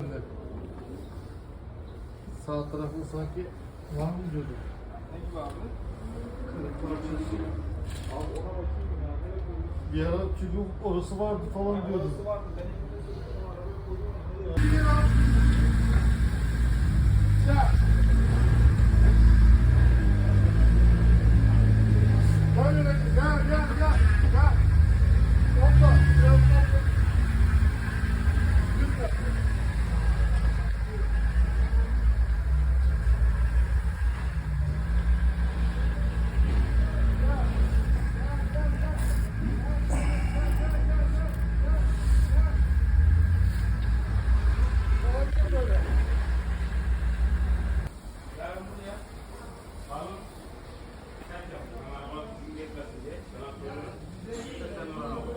üzerinde. Sağ tarafı sanki var mı diyordu? Ne gibi abi? Kırık parçası. Abi ona bakayım ya. Bir ara çünkü orası vardı falan diyordu. Orası vardı. Benim elimde soktum arabaya koydum. Diye. Sana soruyorum. Sen bana bak.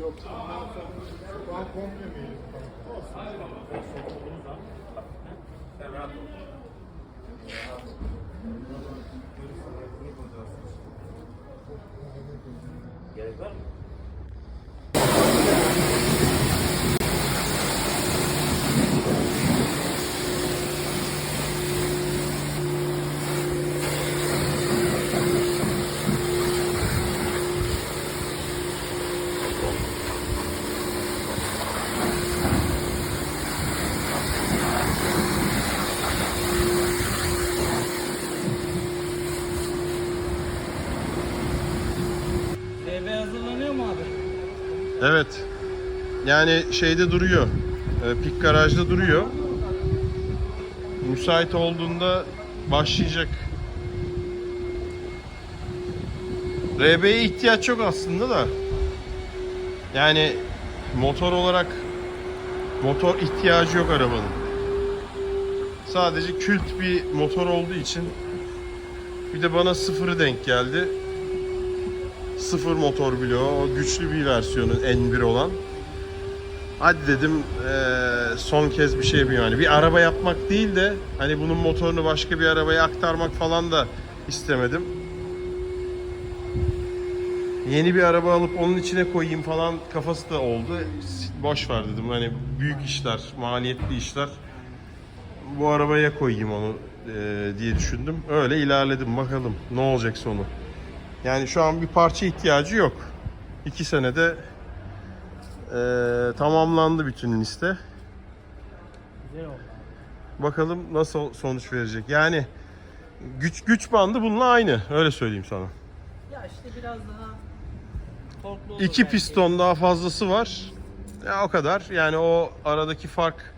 Yok. Ben komple miyim? Sen rahat ol. Gerek var mı? DB hazırlanıyor mu abi? Evet. Yani şeyde duruyor. E, pik garajda duruyor. Müsait olduğunda başlayacak. RB'ye ihtiyaç yok aslında da. Yani motor olarak motor ihtiyacı yok arabanın. Sadece kült bir motor olduğu için bir de bana sıfırı denk geldi. Sıfır motor bloğu, güçlü bir versiyonu N1 olan. Hadi dedim eee, son kez bir şey yapayım yani. Bir araba yapmak değil de hani bunun motorunu başka bir arabaya aktarmak falan da istemedim. Yeni bir araba alıp onun içine koyayım falan kafası da oldu. Boş ver dedim hani büyük işler, maliyetli işler. Bu arabaya koyayım onu eee, diye düşündüm. Öyle ilerledim bakalım ne olacak sonu. Yani şu an bir parça ihtiyacı yok. İki senede eee, tamamlandı bütün liste. Güzel oldu. Bakalım nasıl sonuç verecek. Yani güç güç bandı bununla aynı. Öyle söyleyeyim sana. Ya işte biraz daha torklu olur İki belki. piston daha fazlası var. Ya o kadar. Yani o aradaki fark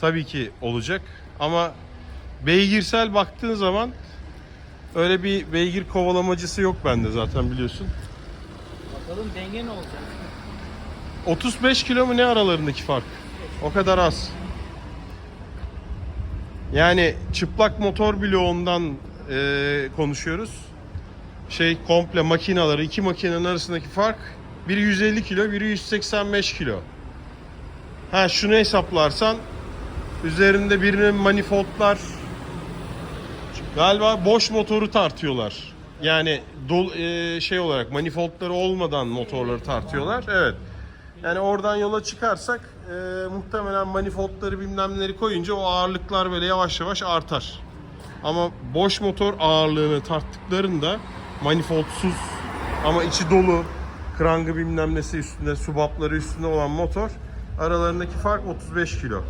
tabii ki olacak. Ama beygirsel baktığın zaman öyle bir beygir kovalamacısı yok bende zaten biliyorsun. Bakalım denge ne olacak? 35 kilo mu ne aralarındaki fark? O kadar az. Yani çıplak motor bloğundan e, konuşuyoruz. Şey komple makinaları, iki makinenin arasındaki fark biri 150 kilo, biri 185 kilo. Ha şunu hesaplarsan üzerinde birinin manifoldlar galiba boş motoru tartıyorlar. Yani dol, e, şey olarak manifoldları olmadan motorları tartıyorlar. Evet. Yani oradan yola çıkarsak e, muhtemelen manifoldları bilmem neleri koyunca o ağırlıklar böyle yavaş yavaş artar. Ama boş motor ağırlığını tarttıklarında manifoldsuz ama içi dolu krangı bilmem nesi üstünde subapları üstünde olan motor aralarındaki fark 35 kilo.